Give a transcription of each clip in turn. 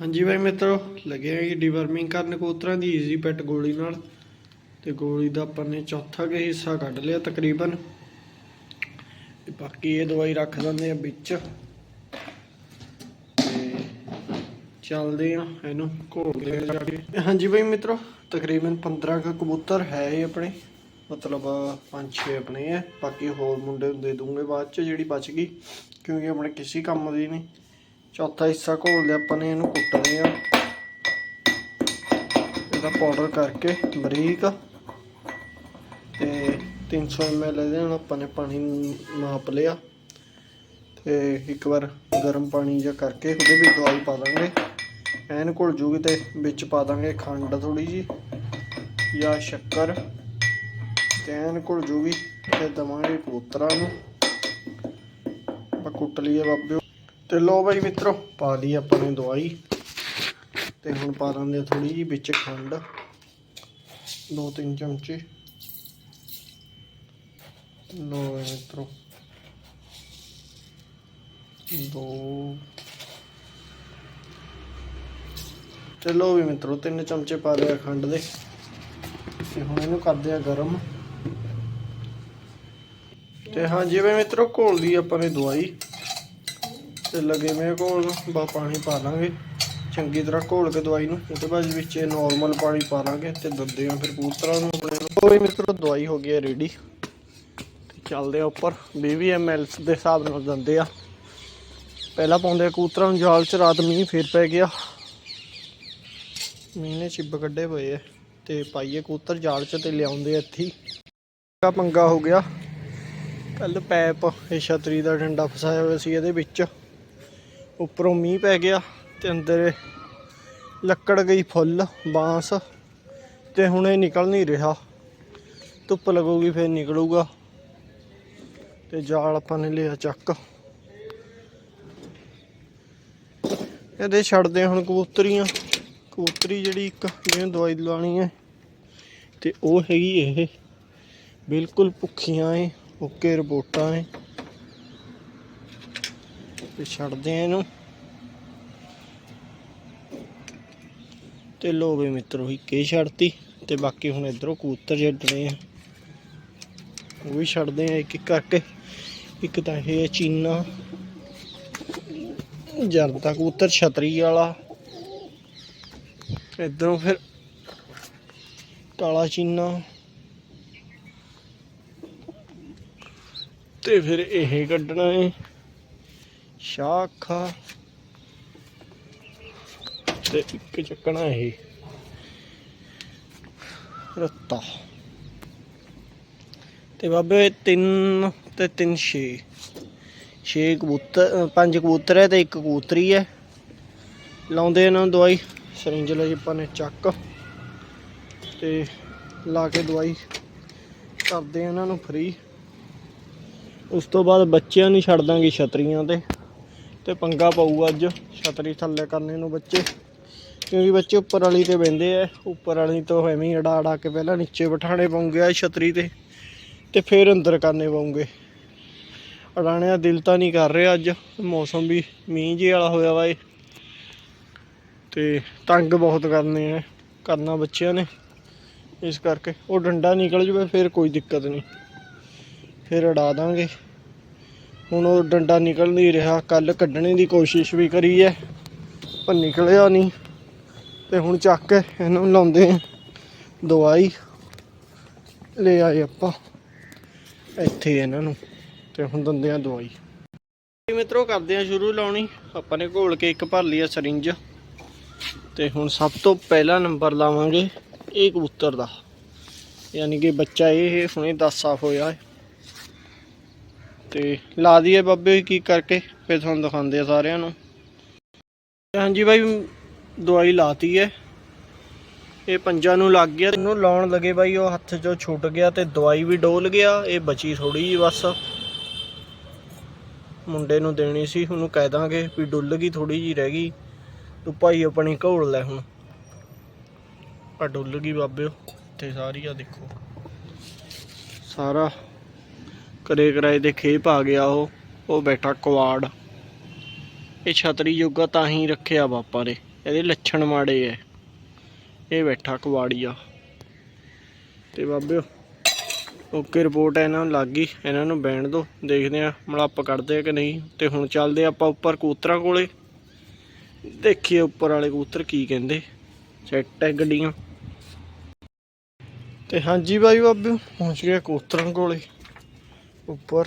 ਹਾਂਜੀ ਬਾਈ ਮਿੱਤਰੋ, ਲੱਗੇ ਆ ਜੀ ਡੀਵਰਮਿੰਗ ਕਰਨ ਕਬੂਤਰਾਂ ਦੀ ਈਜ਼ੀ ਪੈਟ ਗੋਲੀ ਨਾਲ। ਤੇ ਗੋਲੀ ਦਾ ਆਪਾਂ ਨੇ ਚੌਥਾ ਕੁ ਹਿੱਸਾ ਕੱਢ ਲਿਆ ਤਕਰੀਬਨ। ਤੇ ਬਾਕੀ ਇਹ ਦਵਾਈ ਰੱਖ ਦਿੰਦੇ ਆ ਵਿੱਚ। ਤੇ ਚੱਲਦੇ ਆ ਇਹਨੂੰ ਘੋਲਦੇ ਆ ਜਾ ਕੇ। ਹਾਂਜੀ ਬਾਈ ਮਿੱਤਰੋ, ਤਕਰੀਬਨ 15 ਕੁ ਕਬੂਤਰ ਹੈ ਇਹ ਆਪਣੇ। ਮਤਲਬ 5-6 ਆਪਣੇ ਆ। ਬਾਕੀ ਹੋਰ ਮੁੰਡੇ ਨੂੰ ਦੇ ਦੂੰਗੇ ਬਾਅਦ ਚ ਜਿਹੜੀ ਬਚ ਗਈ, ਕਿਉਂਕਿ ਆਪਣੇ ਕਿਸੇ ਕੰਮ ਦੀ ਨਹੀਂ। ਚੌਥਾ ਹਿੱਸਾ ਘੋਲ ਲਿਆ, ਆਪਾਂ ਨੇ ਇਹਨੂੰ ਕੁੱਟਦੇ ਆ। ਇਹਦਾ ਪਾਊਡਰ ਕਰਕੇ ਬਰੀਕ। ਤੇ 300 ml ਇਹਦੇ ਨਾਲ ਆਪਾਂ ਨੇ ਪਾਣੀ ਮਾਪ ਲਿਆ। ਤੇ ਇੱਕ ਵਾਰ ਗਰਮ ਪਾਣੀ ਜਾਂ ਕਰਕੇ ਉਹਦੇ ਵਿੱਚ ਦਵਾਈ ਪਾ ਦਾਂਗੇ। ਐਨ ਘੁਲ ਜੂਗੀ ਤੇ ਵਿੱਚ ਪਾ ਦਾਂਗੇ ਖੰਡ ਥੋੜੀ ਜੀ ਜਾਂ ਸ਼ੱਕਰ। ਤੇ ਐਨ ਘੁਲ ਜੂਗੀ ਤੇ ਦਵਾਂਗੇ ਕਬੂਤਰਾਂ ਨੂੰ। ਆਪਾਂ ਕੁੱਟ ਲਈਏ ਬਾਬੇ ਤੇ ਲੋ ਬਾਈ ਮਿੱਤਰੋ, ਪਾ ਲਈ ਆਪਾਂ ਨੇ ਦਵਾਈ। ਤੇ ਹੁਣ ਪਾ ਦਾਂਗੇ ਥੋੜੀ ਜੀ ਵਿੱਚ ਖੰਡ, ਦੋ ਤਿੰਨ ਚਮਚੇ। ਲੋ ਬਾਈ ਮਿੱਤਰੋ, ਦੋ। ਤੇ ਲੋ ਵੀ ਮਿੱਤਰੋ, ਤਿੰਨ ਚਮਚੇ ਪਾ ਲਿਆ ਖੰਡ ਦੇ। ਤੇ ਹੁਣ ਇਹਨੂੰ ਕਰਦੇ ਆ ਗਰਮ। ਤੇ ਹਾਂ, ਜਿਵੇਂ ਮਿੱਤਰੋ, ਘੋਲ ਲਈ ਆਪਾਂ ਨੇ ਦਵਾਈ। ਤੇ ਲੱਗੇ ਮੇ ਘੋਲ ਬਾ ਪਾਣੀ ਪਾ ਲਾਂਗੇ। ਚੰਗੀ ਤਰ੍ਹਾਂ ਘੋਲ ਕੇ ਦਵਾਈ ਨੂੰ, ਉਹਦੇ ਬਾਅਦ ਵਿੱਚ ਨਾਰਮਲ ਪਾਣੀ ਪਾ ਲਾਂਗੇ ਤੇ ਦਿੰਦੇ ਆ ਫਿਰ ਕਬੂਤਰਾਂ ਨੂੰ ਆਪਣੇ ਨੂੰ ਕੋਈ ਮਿੱਤਰੋ, ਦਵਾਈ ਹੋ ਗਈ ਹੈ ਰੈਡੀ ਤੇ ਚੱਲਦੇ ਆ ਉੱਪਰ। 20 ml ਦੇ ਹਿਸਾਬ ਨਾਲ ਦਿੰਦੇ ਆ। ਪਹਿਲਾਂ ਪਾਉਂਦੇ ਆ ਕਬੂਤਰਾਂ ਨੂੰ, ਜਾਲ ਚ ਰਾਤ ਮੀਂਹ ਫੇਰ ਪੈ ਗਿਆ। ਮੀਂਹ ਨੇ ਚਿੱਬ ਕੱਢੇ ਪਏ ਆ ਤੇ ਪਾਈਏ ਕਬੂਤਰ ਜਾਲ ਚ ਤੇ ਲਿਆਉਂਦੇ ਇੱਥੇ ਹੀ। ਪੰਗਾ ਹੋ ਗਿਆ। ਕੱਲ ਪੈਪ, ਇਹ ਛਤਰੀ ਦਾ ਡੰਡਾ ਫਸਾਇਆ ਹੋਇਆ ਸੀ ਇਹਦੇ ਵਿੱਚ। ਉੱਪਰੋਂ ਮੀਂਹ ਪੈ ਗਿਆ ਤੇ ਅੰਦਰ ਲੱਕੜ ਗਈ ਫੁੱਲ, ਬਾਂਸ ਤੇ ਹੁਣ ਇਹ ਨਿਕਲ ਨਹੀਂ ਰਿਹਾ। ਧੁੱਪ ਲੱਗੂਗੀ, ਫਿਰ ਨਿਕਲੂਗਾ। ਤੇ ਜਾਲ ਆਪਾਂ ਨੇ ਲਿਆ ਚੱਕ। ਇਹਦੇ ਛੱਡਦੇ ਹੁਣ ਕਬੂਤਰੀਆਂ। ਕਬੂਤਰੀ ਜਿਹੜੀ ਇੱਕ, ਜਿਹਨੂੰ ਦਵਾਈ ਲਾਣੀ ਹੈ, ਤੇ ਉਹ ਹੈਗੀ ਇਹ। ਬਿਲਕੁਲ ਭੁੱਖੀਆਂ ਏ ਓਕੇ ਰਿਪੋਰਟਾਂ ਏ ਤੇ ਛੱਡਦੇ ਆ ਇਹਨੂੰ। ਤੇ ਲੋ ਵੀ ਮਿੱਤਰੋ ਹੀ ਛੱਡਤੀ। ਤੇ ਬਾਕੀ ਹੁਣ ਇਧਰੋਂ ਕਬੂਤਰ ਛੱਡਣੇ ਆ। ਉਹ ਵੀ ਛੱਡਦੇ ਆ ਇੱਕ ਇੱਕ ਕਰਕੇ। ਇੱਕ ਤਾਂ ਇਹ ਚੀਨਾ। ਜਰਦਾ ਕਬੂਤਰ ਛਤਰੀ ਵਾਲਾ। ਇਧਰੋਂ ਫਿਰ ਕਾਲਾ ਚੀਨਾ। ਤੇ ਫਿਰ ਇਹ ਕੱਢਣਾ ਹੈ ਸ਼ਾਖਾ। ਤੇ ਇੱਕ ਚੱਕਣਾ ਇਹ। ਰੱਤਾ। ਤੇ ਬਾਬੇ ਤਿੰਨ ਤੇ ਤਿੰਨ ਛੇ। ਛੇ ਕਬੂਤਰ ਅ, ਪੰਜ ਕਬੂਤਰ ਹੈ ਤੇ ਇੱਕ ਕਬੂਤਰੀ ਹੈ। ਲਾਉਂਦੇ ਇਹਨਾਂ ਨੂੰ ਦਵਾਈ ਸਰਿੰਜ ਲਈ ਆਪਾਂ ਨੇ ਚੱਕ। ਤੇ ਲਾ ਕੇ ਦਵਾਈ ਕਰਦੇ ਇਹਨਾਂ ਨੂੰ ਫ੍ਰੀ ਉਸ ਤੋਂ ਬਾਅਦ ਬੱਚਿਆਂ ਨੂੰ ਛੱਡ ਦਾਂਗੇ ਛਤਰੀਆਂ ਤੇ। ਤੇ ਪੰਗਾ ਪਾਊਗਾ ਅੱਜ। ਛਤਰੀ ਥੱਲੇ ਕਰਨੇ ਨੂੰ ਬੱਚੇ। ਕਿਉਂਕਿ ਬੱਚੇ ਉੱਪਰ ਵਾਲੀ ਤੇ ਬਹਿੰਦੇ ਆ। ਉੱਪਰ ਵਾਲੀ ਤੋਂ ਐਵੇਂ ਹੀ ਅੜਾ ਅੜਾ ਕੇ ਪਹਿਲਾਂ ਨੀਚੇ ਬਿਠਾਣੇ ਪਉਂਗੇ ਆ ਛਤਰੀ ਤੇ। ਤੇ ਫਿਰ ਅੰਦਰ ਕਰਨੇ ਪਉਂਗੇ। ਅੜਾਣੇ ਦਾ ਦਿਲ ਤਾਂ ਨਹੀਂ ਕਰ ਰਿਹਾ ਅੱਜ। ਮੌਸਮ ਵੀ ਮੀਂਹ ਜਿਹੇ ਵਾਲਾ ਹੋਇਆ ਵਾ ਏ ਤੇ ਤੰਗ ਬਹੁਤ ਕਰਨੇ ਆ। ਕਰਨਾ ਬੱਚਿਆਂ ਨੇ। ਇਸ ਕਰਕੇ ਉਹ ਡੰਡਾ ਨਿਕਲ ਜਵੇ ਫਿਰ ਕੋਈ ਦਿੱਕਤ ਨਹੀਂ। ਫਿਰ ਅੜਾ ਦਾਂਗੇ। ਹੁਣ ਉਹ ਡੰਡਾ ਨਿਕਲ ਨਹੀਂ ਰਿਹਾ। ਕੱਲ ਕੱਢਣੇ ਦੀ ਕੋਸ਼ਿਸ਼ ਵੀ ਕਰੀ ਹੈ ਪਰ ਨਿਕਲਿਆ ਨਹੀਂ। ਤੇ ਹੁਣ ਚੱਕ ਕੇ ਇਹਨੂੰ ਲਾਉਂਦੇ ਆ। ਦਵਾਈ ਲੈ ਆਏ ਆਪਾਂ। ਇੱਥੇ ਇਹਨਾਂ ਨੂੰ, ਤੇ ਹੁਣ ਦਿੰਦੇ ਆ ਦਵਾਈ। ਜੀ ਮਿੱਤਰੋ, ਕਰਦੇ ਆ ਸ਼ੁਰੂ ਲਾਉਣੀ। ਆਪਾਂ ਨੇ ਘੋਲ ਕੇ ਇੱਕ ਭਰ ਲਿਆ ਸਰਿੰਜ। ਤੇ ਹੁਣ ਸਭ ਤੋਂ ਪਹਿਲਾ ਨੰਬਰ ਲਾਵਾਂਗੇ ਇਹ ਕਬੂਤਰ ਦਾ। ਯਾਨੀ ਕਿ ਬੱਚਾ ਇਹ ਹੁਣੇ 10 ਸਾਫ਼ ਹੋਇਆ ਹੈ। ਤੇ ਲਾ ਦਈਏ ਬਾਬੇ ਕੀ ਕਰਕੇ, ਫਿਰ ਤੁਹਾਨੂੰ ਦਿਖਾਉਂਦੇ ਆ ਸਾਰਿਆਂ ਨੂੰ। ਹਾਂਜੀ ਬਾਈ, ਦਵਾਈ ਲਾਤੀ ਹੈ। ਇਹ ਪੰਜਾਂ ਨੂੰ ਲੱਗ ਗਿਆ। ਇਹਨੂੰ ਲਾਉਣ ਲੱਗੇ ਬਾਈ, ਉਹ ਹੱਥ 'ਚੋਂ ਛੁੱਟ ਗਿਆ ਤੇ ਦਵਾਈ ਵੀ ਡੋਲ ਗਿਆ। ਇਹ ਬਚੀ ਥੋੜੀ ਜੀ ਬਸ। ਮੁੰਡੇ ਨੂੰ ਦੇਣੀ ਸੀ, ਉਹਨੂੰ ਕਹਿ ਦਾਂਗੇ ਵੀ ਡੁੱਲ ਗਈ ਥੋੜੀ ਜੀ ਰਹਿ ਗਈ। ਤੂੰ ਭਾਈ ਆਪਣੀ ਘੋਲ ਲੈ ਹੁਣ। ਆ ਡੁੱਲ ਗਈ ਬਾਬਿਓ ਤੇ ਸਾਰੀ ਆ ਦੇਖੋ। ਸਾਰਾ ਕਰੇ ਕਰਾਏ ਦੇ ਖੇਪ ਆ ਗਿਆ ਉਹ ਉਹ ਬੈਠਾ ਕੁਆੜ ਇਹ ਛਤਰੀ ਯੋਗਾ ਤਾਂ ਹੀ ਰੱਖਿਆ ਬਾਪਾ ਨੇ, ਇਹਦੇ ਲੱਛਣ ਮਾੜੇ ਐ। ਇਹ ਬੈਠਾ ਕਵਾੜੀਆ। ਤੇ ਬਾਬਿਓ, ਓਕੇ ਰਿਪੋਰਟ ਇਹਨਾਂ ਨੂੰ ਲੱਗ ਗਈ, ਇਹਨਾਂ ਨੂੰ ਬੈਣ ਦੋ, ਦੇਖਦੇ ਆ ਮਲੱਪ ਕੱਢਦੇ ਆ ਕਿ ਨਹੀਂ। ਤੇ ਹੁਣ ਚੱਲਦੇ ਆਪਾਂ ਉੱਪਰ ਕੂਤਰਾਂ ਕੋਲੇ। ਦੇਖੀਏ ਉੱਪਰ ਵਾਲੇ ਕੂਤਰ ਕੀ ਕਹਿੰਦੇ, ਸੈੱਟ ਹੈ ਗੱਡੀਆਂ। ਤੇ ਹਾਂਜੀ ਬਾਈ ਬਾਬਿਓ, ਪਹੁੰਚ ਗਿਆ ਕਬੂਤਰਾਂ ਕੋਲੇ। ਉੱਪਰ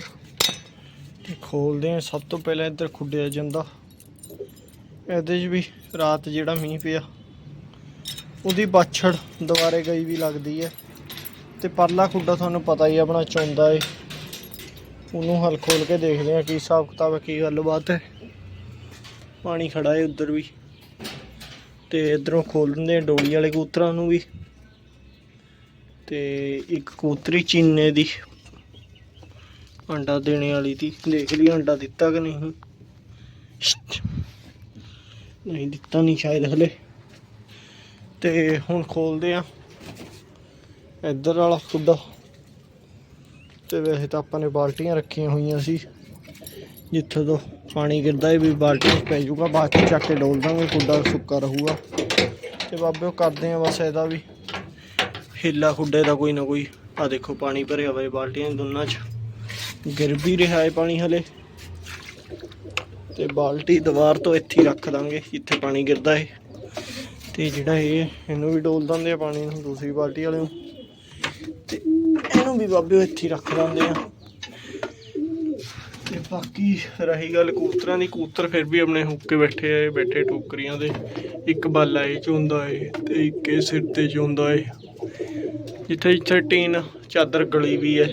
ਤੇ ਖੋਲਦੇ ਆ। ਸਭ ਤੋਂ ਪਹਿਲਾਂ ਇੱਧਰ ਖੁੱਡਿਆ ਜਾਂਦਾ। ਇਹਦੇ 'ਚ ਵੀ ਰਾਤ ਜਿਹੜਾ ਮੀਂਹ ਪਿਆ, ਉਹਦੀ ਬਾਛੜ ਦੁਬਾਰੇ ਗਈ ਵੀ ਲੱਗਦੀ ਹੈ। ਤੇ ਪਰਲਾ ਖੁੱਡਾ ਤੁਹਾਨੂੰ ਪਤਾ ਹੀ ਆਪਣਾ ਚੌਂਦਾ ਏ। ਉਹਨੂੰ ਹਲ ਖੋਲ ਕੇ ਦੇਖਦੇ ਆ, ਕੀ ਹਿਸਾਬ ਕਿਤਾਬ ਹੈ ਕੀ ਗੱਲਬਾਤ ਹੈ। ਪਾਣੀ ਖੜਾ ਏ ਉੱਧਰ ਵੀ। ਤੇ ਇਧਰੋਂ ਖੋਲ ਦਿੰਦੇ ਆ ਡੋਲੀ ਵਾਲੇ ਕਬੂਤਰਾਂ ਨੂੰ ਵੀ। ਤੇ ਇੱਕ ਕਬੂਤਰੀ ਚੀਨੇ ਦੀ ਅੰਡਾ ਦੇਣੇ ਵਾਲੀ ਤੀ ਦੇਖ ਲਈ ਅੰਡਾ ਦਿੱਤਾ ਕਿ ਨਹੀਂ। ਨਹੀਂ, ਦਿੱਤਾ ਨਹੀਂ ਸ਼ਾਇਦ ਹਲੇ। ਤੇ ਹੁਣ ਖੋਲਦੇ ਆ। ਇੱਧਰ ਵਾਲਾ ਖੁੱਡਾ ਤੇ ਵੈਸੇ ਤਾਂ ਆਪਾਂ ਨੇ ਬਾਲਟੀਆਂ ਰੱਖੀਆਂ ਹੋਈਆਂ ਸੀ। ਜਿੱਥੇ ਤੋਂ ਪਾਣੀ ਗਿਰਦਾ ਹੈ ਵੀ ਬਾਲਟੀ 'ਚ ਪੈ ਜਾਊਗਾ। ਬਾਅਦ ਚ ਚੱਕ ਕੇ ਡੋਲ ਦਾਂਗੇ, ਖੁੱਡਾ ਸੁੱਕਾ ਰਹੂਗਾ। ਤੇ ਉਹ ਕਰਦੇ ਆ ਬਸ ਇਹਦਾ ਵੀ। ਹਿੱਲਾ ਖੁੱਡੇ ਦਾ ਕੋਈ ਨਾ ਕੋਈ। ਆ ਦੇਖੋ, ਪਾਣੀ ਭਰਿਆ ਹੋਇਆ ਬਾਲਟੀਆਂ ਦੋਨਾਂ 'ਚ। ਗਿਰ ਵੀ ਰਿਹਾ ਹੈ ਪਾਣੀ ਹਲੇ। ਤੇ ਬਾਲਟੀ ਦੀਵਾਰ ਤੋਂ ਇੱਥੇ ਹੀ ਰੱਖ ਦਾਂਗੇ, ਜਿੱਥੇ ਪਾਣੀ ਗਿਰਦਾ ਹੈ ਤੇ ਜਿਹੜਾ ਇਹ ਇਹਨੂੰ ਵੀ ਡੋਲ ਦਿੰਦੇ ਆ ਪਾਣੀ ਨੂੰ, ਦੂਸਰੀ ਬਾਲਟੀ ਵਾਲੇ ਨੂੰ। ਤੇ ਇਹਨੂੰ ਵੀ ਬਾਬੇ ਇੱਥੇ ਹੀ ਰੱਖ ਦਿੰਦੇ ਆ। ਤੇ ਬਾਕੀ ਰਹੀ ਗੱਲ ਕੂਤਰਾਂ ਦੀ ਕੂਤਰ ਫਿਰ ਵੀ ਆਪਣੇ ਹੁੱਕੇ ਬੈਠੇ ਆ ਬੈਠੇ ਟੋਕਰੀਆਂ ਦੇ। ਇੱਕ ਬਾਲਾ ਇਹ ਚੋਂਦਾ ਏ, ਤੇ ਇੱਕ ਇਹ ਸਿਰ ਤੇ ਚੁੰਦਾ ਏ। ਜਿੱਥੇ ਜਿੱਥੇ ਟੀਨ, ਚਾਦਰ ਗਲੀ ਵੀ ਹੈ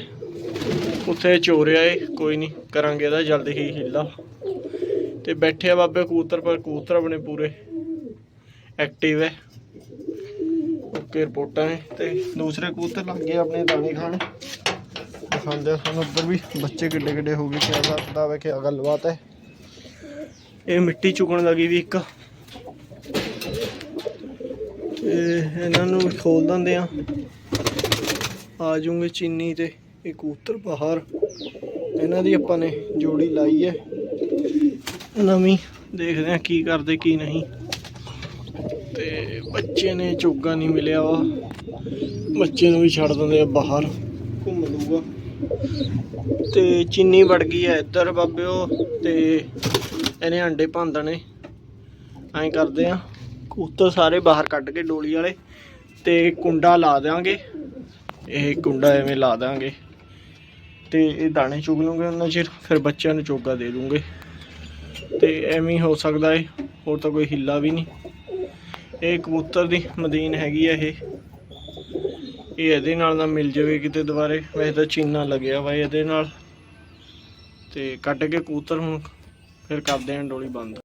ਉੱਥੇ ਚੋਰਿਆ ਏ ਕੋਈ ਨਹੀਂ ਕਰਾਂਗੇ ਇਹਦਾ, ਜਲਦੀ ਹੀ ਹਿੱਲਾ ਤੇ ਬੈਠੇ ਆ ਬਾਬੇ ਕੂਤਰ ਪਰ ਕੂਤਰ ਆਪਣੇ ਪੂਰੇ ਐਕਟਿਵ ਹੈ ਓਕੇ, ਰਿਪੋਰਟਾਂ ਨੇ ਤੇ ਦੂਸਰੇ ਕੂਤਰ ਲੱਗ ਗਏ ਆਪਣੇ ਦਾਣੇ ਖਾਣ। ਦਿਖਾਉਂਦੇ ਆ ਸਾਨੂੰ ਉੱਧਰ ਵੀ, ਬੱਚੇ ਕਿੱਡੇ ਕਿੱਡੇ ਹੋ ਗਏ, ਕਿਆ ਕਰਦਾ ਵੇ, ਕਿਆ ਗੱਲਬਾਤ ਹੈ ਇਹ ਮਿੱਟੀ ਚੁਗਣ ਲੱਗੀ ਵੀ ਇੱਕ। ਤੇ ਇਹਨਾਂ ਨੂੰ ਖੋਲ ਦਿੰਦੇ ਆ। ਆ ਜੂਗੇ ਚੀਨੀ ਤੇ। ਇਹ ਕਬੂਤਰ ਬਾਹਰ ਇਹਨਾਂ ਦੀ ਆਪਾਂ ਨੇ ਜੋੜੀ ਲਾਈ ਹੈ। ਨਵੀਂ ਦੇਖਦੇ ਆ ਕੀ ਕਰਦੇ ਕੀ ਨਹੀਂ। ਤੇ ਬੱਚੇ ਨੇ ਚੋਗਾ ਨਹੀਂ ਮਿਲਿਆ ਵਾ। ਬੱਚੇ ਨੂੰ ਵੀ ਛੱਡ ਦਿੰਦੇ ਆ ਬਾਹਰ ਘੁੰਮ ਲੂਗਾ ਤੇ ਚੀਨੀ ਵੜ ਗਈ ਹੈ ਇੱਧਰ ਬਾਬਿਓ, ਤੇ ਇਹਨੇ ਅੰਡੇ ਭੰਦਣੇ। ਐਂ ਕਰਦੇ ਆ। ਕਬੂਤਰ ਸਾਰੇ ਬਾਹਰ ਕੱਢ ਕੇ ਡੋਲੀ ਵਾਲੇ, ਤੇ ਕੁੰਡਾ ਲਾ ਦਿਆਂਗੇ। ਇਹ ਕੁੰਡਾ ਐਵੇਂ ਲਾ ਦਾਂਗੇ ਤੇ ਇਹ ਦਾਣੇ ਚੁਗ ਲੂੰਗੇ ਉਹਨਾਂ ਚਿਰ, ਫਿਰ ਬੱਚਿਆਂ ਨੂੰ ਚੋਗਾ ਦੇ ਦੂੰਗੇ। ਤੇ ਐਵੇਂ ਹੋ ਸਕਦਾ ਏ, ਹੋਰ ਤਾਂ ਕੋਈ ਹਿੱਲਾ ਵੀ ਨਹੀਂ। ਇਹ ਕਬੂਤਰ ਦੀ ਮਦੀਨ ਹੈਗੀ ਆ ਇਹ। ਇਹ ਇਹਦੇ ਨਾਲ ਨਾ ਮਿਲ ਜਾਵੇ ਕਿਤੇ ਦੁਬਾਰੇ। ਵੈਸੇ ਤਾਂ ਚੀਨਾ ਲੱਗਿਆ ਵਾ ਇਹਦੇ ਨਾਲ। ਤੇ ਕੱਢ ਕੇ ਕਬੂਤਰ ਹੁਣ ਫਿਰ ਕਰਦੇ ਆਂ ਡੋਲੀ ਬੰਦ।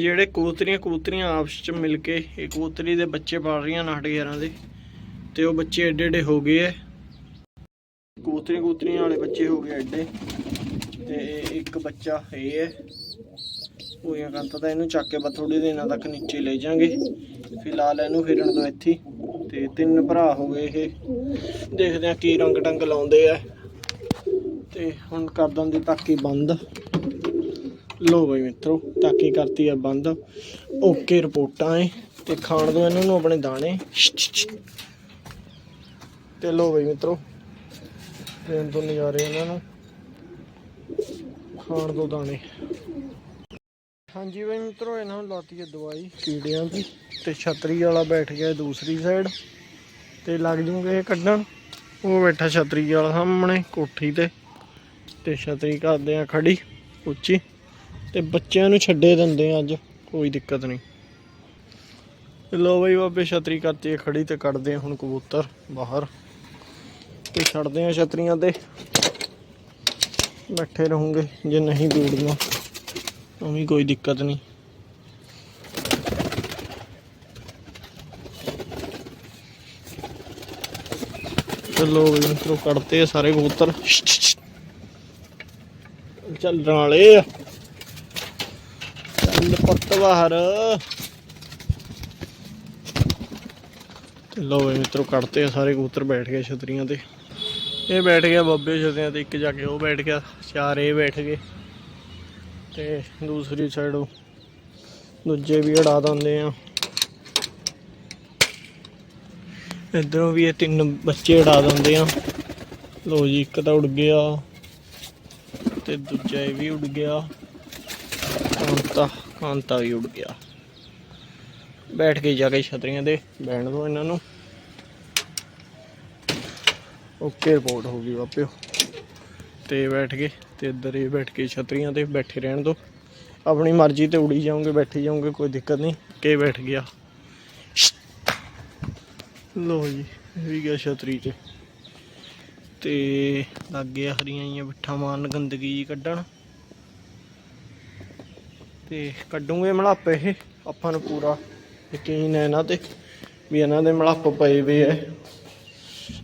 ਜਿਹੜੇ ਕਬੂਤਰੀਆਂ ਕਬੂਤਰੀਆਂ ਆਪਸ ਚ ਮਿਲ ਕੇ, ਇਹ ਕਬੂਤਰੀ ਦੇ ਬੱਚੇ ਪਾਲ ਰਹੀਆਂ 911 ਦੇ। ਤੇ ਉਹ ਬੱਚੇ ਏਡੇ ਏਡੇ ਹੋ ਗਏ ਐ ਕਬੂਤਰੀਆਂ ਕਬੂਤਰੀਆਂ ਵਾਲੇ ਬੱਚੇ ਹੋ ਗਏ ਐਡੇ। ਤੇ ਇੱਕ ਬੱਚਾ ਇਹ ਹੈ। ਪੂਰੀਆਂ ਕੰਤ ਤਾਂ ਇਹਨੂੰ ਚੱਕ ਕੇ ਬਸ ਥੋੜੇ ਦਿਨਾਂ ਤੱਕ ਨੀਚੇ ਲੈ ਜਾਾਂਗੇ ਫਿਲਹਾਲ ਇਹਨੂੰ ਫਿਰਨ ਤੋਂ ਇੱਥੇ। ਹੀ। ਤੇ ਤਿੰਨ ਭਰਾ ਹੋ ਗਏ ਇਹ। ਦੇਖਦੇ ਆ ਕੀ ਰੰਗ ਟੰਗ ਲਾਉਂਦੇ ਆ। ਤੇ ਹੁਣ ਕਰ ਦਿੰਦੀ ਤਾਕੀ ਬੰਦ। ਲੋ ਬਈ ਮਿੱਤਰੋ, ਤਾਕੀ ਕਰਤੀ ਆ ਬੰਦ। ਓਕੇ ਰਿਪੋਰਟਾਂ ਏ ਤੇ ਖਾਣ ਦੋ ਇਹਨਾਂ ਨੂੰ ਆਪਣੇ ਦਾਣੇ। ਤੇ ਲੋ ਬਈ ਮਿੱਤਰੋ ਦੇਣ ਤੋਂ ਨਜ਼ਾਰੇ ਇਹਨਾਂ ਨੂੰ। ਖਾਣ ਦੋ ਦਾਣੇ। ਹਾਂਜੀ ਬਈ ਮਿੱਤਰੋ, ਇਹਨਾਂ ਨੂੰ ਲਾਤੀ ਹੈ ਦਵਾਈ ਕੀੜਿਆਂ ਦੀ। ਤੇ ਛਤਰੀ ਵਾਲਾ ਬੈਠ ਗਿਆ ਦੂਸਰੀ ਸਾਈਡ ਤੇ ਲੱਗ ਜੂਗੇ ਇਹ ਕੱਢਣ। ਉਹ ਬੈਠਾ ਛਤਰੀ ਵਾਲਾ ਸਾਹਮਣੇ, ਕੋਠੀ ਤੇ। ਤੇ ਛਤਰੀ ਕਰਦੇ ਆ ਖੜੀ, ਉੱਚੀ। ਤੇ ਬੱਚਿਆਂ ਨੂੰ ਛੱਡੇ ਦਿੰਦੇ ਆ ਅੱਜ, ਕੋਈ ਦਿੱਕਤ ਨਹੀਂ। ਲੋ ਬਈ ਬਾਬੇ, ਛਤਰੀ ਕਰਤੀ ਖੜੀ ਤੇ ਕੱਢਦੇ ਆ ਹੁਣ ਕਬੂਤਰ ਬਾਹਰ। ਤੇ ਛੱਡਦੇ ਆ ਛਤਰੀਆਂ ਤੇ। ਬੈਠੇ ਰਹੋਗੇ ਜੇ ਨਹੀਂ ਦੂੜਨਾ ਉਹ ਵੀ ਕੋਈ ਦਿੱਕਤ ਨਹੀਂ। ਚਲੋ ਵੀ ਮਿੱਤਰੋ, ਕੱਢਤੇ ਸਾਰੇ ਕਬੂਤਰ। ਚੱਲ ਨਾਲੇ ਆ। ਚੱਲ ਪੁੱਤ ਬਾਹਰ। ਚਲੋ ਵੀ ਮਿੱਤਰੋ, ਕੱਢਤੇ ਆ ਸਾਰੇ ਕਬੂਤਰ ਬੈਠ ਗਏ ਛਤਰੀਆਂ ਤੇ। ਇਹ ਬੈਠ ਗਿਆ ਬੱਬੇ ਛਤਿਆਂ ਤੇ ਇੱਕ ਜਾ ਕੇ ਉਹ ਬੈਠ ਗਿਆ, ਚਾਰ ਇਹ ਬੈਠ ਗਏ। ਤੇ ਦੂਸਰੀ ਸਾਈਡ ਦੂਜੇ ਵੀ ਹੜਾ ਦਿੰਦੇ ਆ। ਇਧਰੋਂ ਵੀ ਇਹ ਤਿੰਨ ਬੱਚੇ ਹੜਾ ਦਿੰਦੇ ਆ। ਲੋ ਜੀ, ਇੱਕ ਤਾਂ ਉੱਡ ਗਿਆ ਤੇ ਦੂਜਾ ਇਹ ਵੀ ਉੱਡ ਗਿਆ। ਕਾਂਤਾ ਕਾਂਤਾ ਵੀ ਉੱਡ ਗਿਆ। ਬੈਠ ਕੇ ਜਾ ਕੇ ਛਤਰੀਆਂ ਦੇ ਬਹਿਣ ਦੋ ਇਹਨਾਂ ਨੂੰ। ਓਕੇ ਰਿਪੋਰਟ ਹੋ ਗਈ ਵਾਪਿਓ ਤੇ ਬੈਠ ਗਏ, ਤੇ ਇੱਧਰ ਇਹ ਬੈਠ ਕੇ ਛਤਰੀਆਂ ਤੇ ਬੈਠੇ ਰਹਿਣ ਦੋ। ਆਪਣੀ ਮਰਜ਼ੀ ਤੇ ਉੜੀ ਜਾਓਗੇ, ਬੈਠੇ ਜਾਓਗੇ, ਕੋਈ ਦਿੱਕਤ ਨਹੀਂ। ਕੇ ਬੈਠ ਗਿਆ। ਲੋ ਜੀ, ਇਹ ਵੀ ਗਿਆ ਛਤਰੀ ਤੇ। ਤੇ ਲੱਗ ਗਿਆ ਹਰੀਆਂ ਜੀਆਂ ਬਿੱਠਾ ਮਾਰਨ, ਗੰਦਗੀ ਜੀ ਕੱਢਣ। ਤੇ ਕੱਢੂਗੇ ਮਲਾਪੇ ਇਹ, ਆਪਾਂ ਨੂੰ ਪੂਰਾ। ਯਕੀਨ ਹੈ ਇਹਨਾਂ ਤੇ, ਵੀ ਇਹਨਾਂ ਦੇ ਮਲਾਪ ਪਏ ਵੇ ਐ।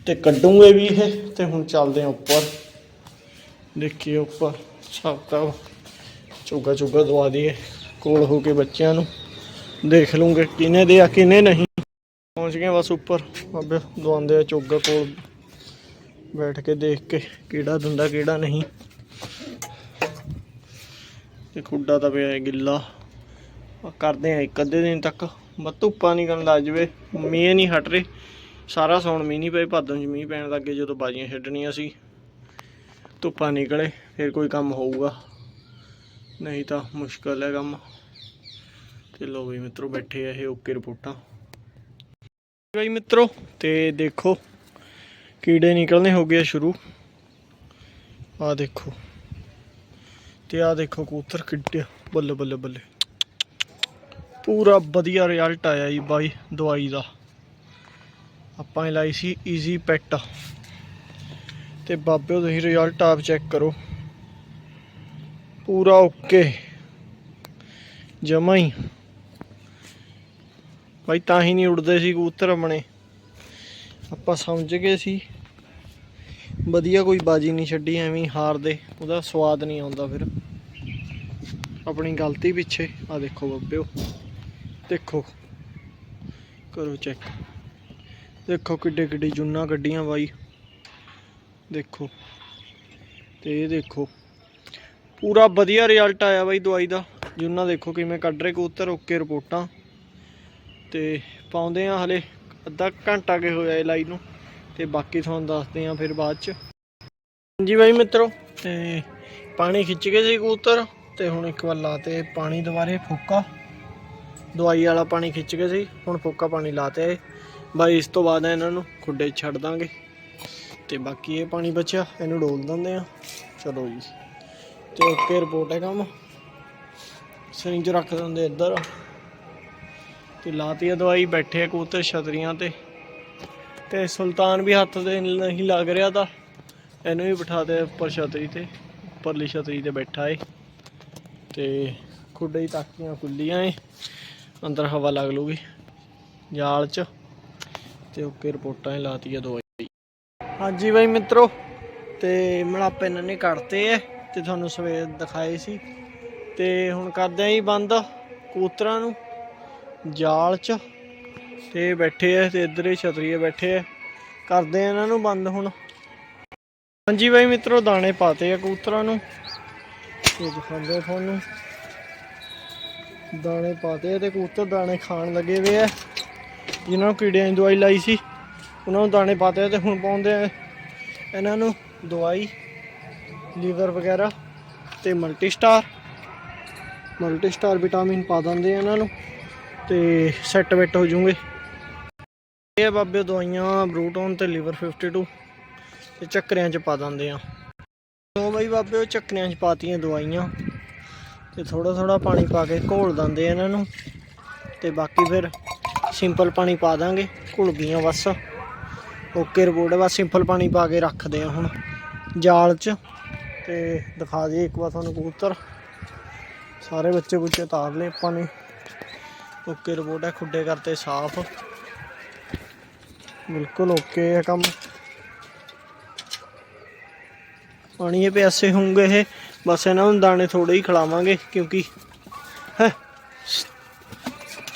ਤੇ ਕੱਢੂਗੇ ਵੀ ਇਹ ਤੇ ਹੁਣ ਚੱਲਦੇ ਆ ਉੱਪਰ। ਦੇਖੀਏ ਉੱਪਰ ਸਭ ਤਾਂ ਚੁੱਗਾ ਦਵਾ ਦਈਏ ਕੋਲ ਹੋ ਕੇ ਬੱਚਿਆਂ ਨੂੰ। ਦੇਖ ਲੂੰਗੇ ਕਿਨੇ ਦੇ ਆ ਕਿਨੇ ਨਹੀਂ। ਪਹੁੰਚ ਗਏ ਬਸ ਉੱਪਰ। ਅੱਬੇ ਦਵਾਉਂਦੇ ਆ ਚੋਗਾ ਕੋਲ। ਬੈਠ ਕੇ ਦੇਖ ਕੇ ਕਿਹੜਾ ਦਿੰਦਾ, ਕਿਹੜਾ ਨਹੀਂ। ਤੇ ਖੁੱਡਾ ਤਾਂ ਪਿਆ ਗਿੱਲਾ। ਕਰਦੇ ਆ ਇੱਕ ਅੱਧੇ ਦਿਨ ਤੱਕ। ਬਸ ਧੁੱਪਾਂ ਨਹੀਂ ਕਰਨ ਲੱਗ ਜਵੇ। ਮੀਂਹ ਨਹੀਂ ਹਟ ਰਹੇ। ਸਾਰਾ ਸੌਣ ਮੀਂਹ ਨਹੀਂ ਪਏ, ਭਾਦੋਂ 'ਚ ਮੀਂਹ ਪੈਣ ਲੱਗੇ ਜਦੋਂ ਬਾਜੀਆਂ ਛੱਡਣੀਆਂ ਸੀ। ਧੁੱਪਾਂ ਨਿਕਲੇ, ਫਿਰ ਕੋਈ ਕੰਮ ਹੋਊਗਾ। ਨਹੀਂ ਤਾਂ ਮੁਸ਼ਕਲ ਹੈ ਕੰਮ। ਤੇ ਲੋ ਵੀ ਮਿੱਤਰੋ, ਬੈਠੇ ਆ ਇਹ ਓਕੇ ਰਿਪੋਰਟਾਂ। ਬਈ ਮਿੱਤਰੋ, ਤੇ ਦੇਖੋ, ਕੀੜੇ ਨਿਕਲਨੇ ਹੋ ਗਏ ਸ਼ੁਰੂ। ਆ ਦੇਖੋ। ਤੇ ਆ ਦੇਖੋ ਕਬੂਤਰ ਕਿੱਡੇ ਬੱਲੇ ਬੱਲੇ ਬੱਲੇ। ਪੂਰਾ ਵਧੀਆ ਰਿਜ਼ਲਟ ਆਇਆ ਜੀ ਬਾਈ, ਦਵਾਈ ਦਾ। ਆਪਾਂ ਇਹ ਲਾਈ ਸੀ ਈਜ਼ੀ ਪੈਟ ਤੇ ਬਾਬਿਓ ਤੁਸੀਂ ਰਿਜ਼ਲਟ ਆਪ ਚੈੱਕ ਕਰੋ। ਪੂਰਾ ਓਕੇ ਜਮਾ ਹੀ। ਭਾਈ ਤਾਂ ਹੀ ਨਹੀਂ ਉੱਡਦੇ ਸੀ ਕਬੂਤਰ ਆਪਣੇ। ਆਪਾਂ ਸਮਝ ਗਏ ਸੀ। ਵਧੀਆ ਕੋਈ ਬਾਜੀ ਨਹੀਂ ਛੱਡੀ, ਐਵੇਂ ਹੀ ਹਾਰਦੇ। ਉਹਦਾ ਸਵਾਦ ਨਹੀਂ ਆਉਂਦਾ ਫਿਰ। ਆਪਣੀ ਗਲਤੀ ਪਿੱਛੇ। ਆ ਦੇਖੋ ਬੱਬਿਓ ਦੇਖੋ। ਕਰੋ ਚੈੱਕ ਦੇਖੋ ਕਿੱਡੇ ਕਿੱਡੇ ਜੁੰਨਾ ਗੱਡੀਆਂ ਬਾਈ। ਦੇਖੋ। ਤੇ ਇਹ ਦੇਖੋ। ਪੂਰਾ ਵਧੀਆ ਰਿਜ਼ਲਟ ਆਇਆ ਬਾਈ ਦਵਾਈ ਦਾ। ਜੁੰਨਾ ਦੇਖੋ ਕਿਵੇਂ ਕੱਢ ਰਹੇ ਕਬੂਤਰ, ਓਕੇ ਰਿਪੋਰਟਾਂ। ਤੇ ਪਾਉਂਦੇ ਆ ਹਲੇ, ਅੱਧਾ ਘੰਟਾ ਕੇ ਹੋਇਆ ਇਹ ਲਾਈ ਨੂੰ। ਤੇ ਬਾਕੀ ਤੁਹਾਨੂੰ ਦੱਸਦੇ ਆ ਫਿਰ ਬਾਅਦ ਚ। ਹਾਂਜੀ ਬਾਈ ਮਿੱਤਰੋ, ਤੇ ਪਾਣੀ ਖਿੱਚ ਗਏ ਸੀ ਕਬੂਤਰ। ਤੇ ਹੁਣ ਇੱਕ ਵਾਰ ਲਾਤੇ ਪਾਣੀ ਦੁਬਾਰੇ, ਫੋਕਾ। ਦਵਾਈ ਵਾਲਾ ਪਾਣੀ ਖਿੱਚ ਗਏ ਸੀ। ਹੁਣ ਫੋਕਾ ਪਾਣੀ ਲਾਤੇ। ਬਾਈ, ਇਸ ਤੋਂ ਬਾਅਦ ਇਹਨਾਂ ਨੂੰ ਖੁੱਡੇ ਛੱਡ ਦਾਂਗੇ। ਤੇ ਬਾਕੀ ਇਹ ਪਾਣੀ ਬਚਿਆ, ਇਹਨੂੰ ਡੋਲ ਦਿੰਦੇ ਆ ਚਲੋ ਜੀ। ਤੇ ਓਕੇ ਰਿਪੋਰਟ ਹੈ ਕੰਮ। ਸਰਿੰਜ ਰੱਖ ਦਿੰਦੇ ਇੱਧਰ। ਤੇ ਲਾਤੀ ਦਵਾਈ, ਬੈਠੇ ਆ ਕਬੂਤਰ ਛਤਰੀਆਂ ਤੇ। ਤੇ ਸੁਲਤਾਨ ਵੀ ਹੱਥ ਦੇ ਨਹੀਂ ਲੱਗ ਰਿਹਾ ਤਾਂ ਇਹਨੂੰ ਵੀ ਬਿਠਾ ਦੇ ਉੱਪਰ ਛਤਰੀ ਤੇ। ਉੱਪਰਲੀ ਛਤਰੀ ਤੇ ਬੈਠਾ ਏ। ਤੇ ਖੁੱਡੇ ਦੀ ਤਾਕੀਆਂ ਖੁੱਲੀਆਂ ਏ। ਅੰਦਰ ਹਵਾ ਲੱਗ ਲੂਗੀ। ਜਾਲ 'ਚ। ਤੇ ਓਕੇ ਰਿਪੋਰਟਾਂ ਹੀ ਲਾਤੀ ਆ ਦਵਾਈ ਹਾਂਜੀ ਬਾਈ ਮਿੱਤਰੋ, ਤੇ ਮਲਾਪੇ ਇਹਨਾਂ ਨੇ ਕੱਢਤੇ ਐ, ਤੇ ਤੁਹਾਨੂੰ ਸਵੇਰ ਦਿਖਾਏ ਸੀ। ਤੇ ਹੁਣ ਕਰਦੇ ਆਂ ਜੀ ਬੰਦ ਕੂਤਰਾਂ ਨੂੰ, ਜਾਲ 'ਚ। ਤੇ ਬੈਠੇ ਐ, ਤੇ ਇੱਧਰ ਹੀ ਛਤਰੀਏ ਬੈਠੇ ਐ। ਕਰਦੇ ਆ ਇਹਨਾਂ ਨੂੰ ਬੰਦ ਹੁਣ। ਹਾਂਜੀ ਬਾਈ ਮਿੱਤਰੋ, ਦਾਣੇ ਪਾਤੇ ਆ ਕੂਤਰਾਂ ਨੂੰ। ਇਹ ਦਿਖਾਉਂਦੇ ਤੁਹਾਨੂੰ। ਦਾਣੇ ਪਾਤੇ ਆ ਤੇ ਕਬੂਤਰ ਦਾਣੇ ਖਾਣ ਲੱਗੇ ਵੇ ਆ ਜਿਨ੍ਹਾਂ ਨੂੰ ਕੀੜਿਆਂ ਦੀ ਦਵਾਈ ਲਾਈ ਸੀ, ਉਹਨਾਂ ਨੂੰ ਦਾਣੇ ਪਾਤੇ ਆ ਤੇ ਹੁਣ ਪਾਉਂਦੇ ਆ। ਇਹਨਾਂ ਨੂੰ ਦਵਾਈ, ਲੀਵਰ ਵਗੈਰਾ ਤੇ multi star multi star vitamin ਪਾ ਦਿੰਦੇ ਆ ਇਹਨਾਂ ਨੂੰ ਤੇ ਸੈੱਟ ਵੈਟ ਹੋ ਜੂਗੇ ਇਹ ਬਾਬੇ ਦਵਾਈਆਂ ਬਰੂਟੋਨ ਤੇ ਲੀਵਰ 52 ਤੇ ਚੱਕਰਿਆਂ ਚ ਪਾ ਦਿੰਦੇ ਆ। ਉਹ ਬਈ ਬਾਬੇ, ਉਹ ਚੱਕਰਿਆਂ ਚ ਪਾਤੀਆਂ ਦਵਾਈਆਂ ਤੇ ਥੋੜਾ ਥੋੜਾ ਪਾਣੀ ਪਾ ਕੇ ਘੋਲ ਦਿੰਦੇ ਇਹਨਾਂ ਨੂੰ ਤੇ ਬਾਕੀ ਫਿਰ ਸਿੰਪਲ ਪਾਣੀ ਪਾ ਦਾਂਗੇ ਘੁਲ ਗਈਆਂ ਬਸ ਓਕੇ ਰਿਪੋਰਟ ਬਸ ਸਿੰਪਲ ਪਾਣੀ ਪਾ ਕੇ ਰੱਖਦੇ ਆ ਹੁਣ ਜਾਲ 'ਚ। ਤੇ ਦਿਖਾ ਦਈਏ ਇੱਕ ਵਾਰ ਤੁਹਾਨੂੰ ਕਬੂਤਰ। ਸਾਰੇ ਬੱਚੇ ਬੁੱਚੇ ਤਾਰ ਲਏ ਆਪਾਂ ਨੇ। ਓਕੇ ਰਿਪੋਰਟ ਹੈ ਖੁੱਡੇ ਕਰਤੇ ਸਾਫ਼। ਬਿਲਕੁਲ ਓਕੇ ਹੈ ਕੰਮ। ਪਾਣੀ ਇਹ ਪਿਆਸੇ ਹੋਣਗੇ ਇਹ। ਬਸ ਇਹਨਾਂ ਨੂੰ ਦਾਣੇ ਥੋੜੇ ਹੀ ਖਿਲਾਵਾਂਗੇ ਕਿਉਂਕਿ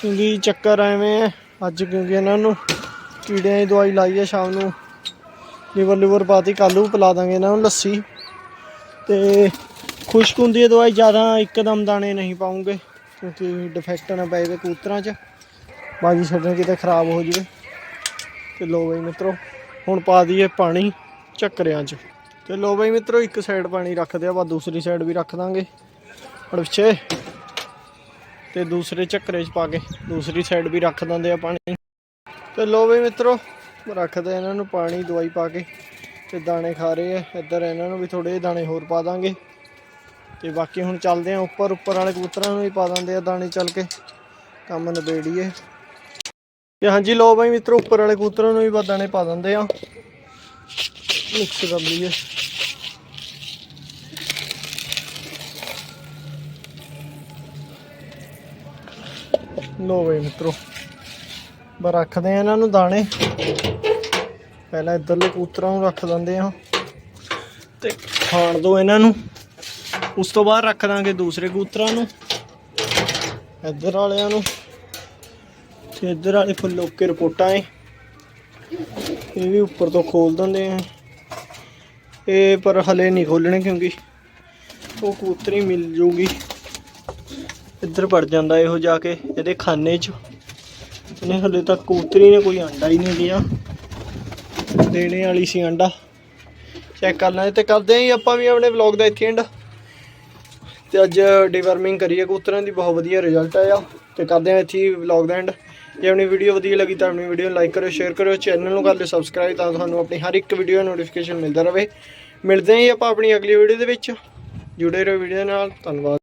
ਕਿਉਂਕਿ ਚੱਕਰ ਐਵੇਂ ਹੈ ਅੱਜ ਕਿਉਂਕਿ ਇਹਨਾਂ ਨੂੰ ਕੀੜਿਆਂ ਦੀ ਦਵਾਈ ਲਾਈ ਹੈ ਸ਼ਾਮ ਨੂੰ। ਲਿਵਰ ਲਿਵਰ ਪਾਤੀ, ਕੱਲ੍ਹ ਨੂੰ ਪਿਲਾ ਦਾਂਗੇ ਇਹਨਾਂ ਨੂੰ ਲੱਸੀ। ਤੇ ਖੁਸ਼ਕ ਹੁੰਦੀ ਹੈ ਦਵਾਈ, ਜ਼ਿਆਦਾ ਇੱਕਦਮ ਦਾਣੇ ਨਹੀਂ ਪਾਉਂਗੇ, ਕਿਉਂਕਿ ਡਿਫੈਕਟ ਨਾ ਪਏ ਵੇ ਕੂਤਰਾਂ 'ਚ। ਬਾਜੀ ਛੱਡਣ ਕਿਤੇ ਖਰਾਬ ਹੋ ਜਵੇ। ਤੇ ਲੋ ਬਈ ਮਿੱਤਰੋ, ਹੁਣ ਪਾ ਦਈਏ ਪਾਣੀ ਚੱਕਰਿਆਂ 'ਚ। ਤੇ ਲੋ ਬਈ ਮਿੱਤਰੋ, ਇੱਕ ਸਾਈਡ ਪਾਣੀ ਰੱਖਦੇ ਆ ਬਾ ਦੂਸਰੀ ਸਾਈਡ ਵੀ ਰੱਖ ਦਾਂਗੇ। ਹੁਣ ਪਿੱਛੇ ਤੇ ਦੂਸਰੇ ਚੱਕਰੇ 'ਚ ਪਾ ਕੇ ਦੂਸਰੀ ਸਾਈਡ ਵੀ ਰੱਖ ਦਿੰਦੇ ਆ ਪਾਣੀ। ਤੇ ਲੋ ਬਈ ਮਿੱਤਰੋ, ਰੱਖਦੇ ਇਹਨਾਂ ਨੂੰ ਪਾਣੀ, ਦਵਾਈ ਪਾ ਕੇ ਤੇ ਦਾਣੇ ਖਾ ਰਹੇ ਆ। ਇੱਧਰ ਇਹਨਾਂ ਨੂੰ ਵੀ ਥੋੜੇ ਦਾਣੇ ਹੋਰ ਪਾ ਦਾਂਗੇ। ਤੇ ਬਾਕੀ ਹੁਣ ਚੱਲਦੇ ਆ ਉੱਪਰ ਉੱਪਰ ਵਾਲੇ ਕਬੂਤਰਾਂ ਨੂੰ ਵੀ ਪਾ ਦਿੰਦੇ ਆ ਦਾਣੇ ਚੱਲ ਕੇ। ਕੰਮ ਨਿਬੇੜੀਏ। ਤੇ ਹਾਂਜੀ ਲੋ ਬਾਈ ਮਿੱਤਰੋ, ਉੱਪਰ ਵਾਲੇ ਕਬੂਤਰਾਂ ਨੂੰ ਵੀ ਦਾਣੇ ਪਾ ਦਿੰਦੇ ਆ। ਮਿਕਸ ਕਰ ਲਈਏ। ਲੋ ਬਾਈ ਮਿੱਤਰੋ, ਬਸ ਰੱਖਦੇ ਆ ਇਹਨਾਂ ਨੂੰ ਦਾਣੇ। ਪਹਿਲਾਂ ਇੱਧਰਲੇ ਕੂਤਰਾਂ ਨੂੰ ਰੱਖ ਦਿੰਦੇ ਆ ਤੇ ਖਾਣ ਦੋ ਇਹਨਾਂ ਨੂੰ। ਉਸ ਤੋਂ ਬਾਅਦ ਰੱਖ ਦਾਂਗੇ ਦੂਸਰੇ ਕੂਤਰਾਂ ਨੂੰ। ਇੱਧਰ ਵਾਲਿਆਂ ਨੂੰ। ਤੇ ਇੱਧਰ ਵਾਲੇ ਫੁੱਲ ਓਕੇ ਰਿਪੋਰਟਾਂ ਏ। ਇਹ ਵੀ ਉੱਪਰ ਤੋਂ ਖੋਲ ਦਿੰਦੇ ਆ। ਇਹ ਪਰ ਹਲੇ ਨਹੀਂ ਖੋਲਣੇ ਕਿਉਂਕਿ ਉਹ ਕੂਤਰੀ ਮਿਲ ਜੂਗੀ। ਇੱਧਰ ਵੜ ਜਾਂਦਾ ਇਹੋ ਜਾ ਕੇ, ਇਹਦੇ ਖਾਨੇ 'ਚ। ਇਹਨੇ ਹਲੇ ਤੱਕ ਕਬੂਤਰੀ ਨੇ ਕੋਈ ਆਂਡਾ ਹੀ ਨਹੀਂ ਦਿਆ ਦੇਣੇ ਵਾਲੀ ਸੀ ਆਂਡਾ ਚੈੱਕ ਕਰ ਲੈਂਦੇ ਤੇ ਕਰਦੇ ਆਂ ਜੀ ਆਪਾਂ ਵੀ ਆਪਣੇ ਵਲੌਗ ਦਾ ਇੱਥੇ ਐਂਡ ਤੇ ਅੱਜ ਡੀਵਰਮਿੰਗ ਕਰੀਏ ਕਬੂਤਰਾਂ ਦੀ, ਬਹੁਤ ਵਧੀਆ ਰਿਜ਼ਲਟ ਆਇਆ। ਤੇ ਕਰਦੇ ਆਂ ਇੱਥੇ ਵਲੌਗ ਦਾ ਐਂਡ ਜੇ ਆਪਣੀ ਵੀਡੀਓ ਵਧੀਆ ਲੱਗੀ ਤਾਂ ਆਪਣੀ ਵੀਡੀਓ ਨੂੰ ਲਾਈਕ ਕਰਿਓ ਸ਼ੇਅਰ ਕਰਿਓ ਚੈਨਲ ਨੂੰ ਕਰ ਲਿਓ ਸਬਸਕ੍ਰਾਈਬ ਤਾਂ ਤੁਹਾਨੂੰ ਆਪਣੀ ਹਰ ਇੱਕ ਵੀਡੀਓ ਨੋਟੀਫਿਕੇਸ਼ਨ ਮਿਲਦਾ ਰਹੇ। ਮਿਲਦੇ ਆਂ ਜੀ ਆਪਾਂ ਆਪਣੀ ਅਗਲੀ ਵੀਡੀਓ ਦੇ ਵਿੱਚ। ਜੁੜੇ ਰਹੋ ਵੀਡੀਓ ਨਾਲ। ਧੰਨਵਾਦ।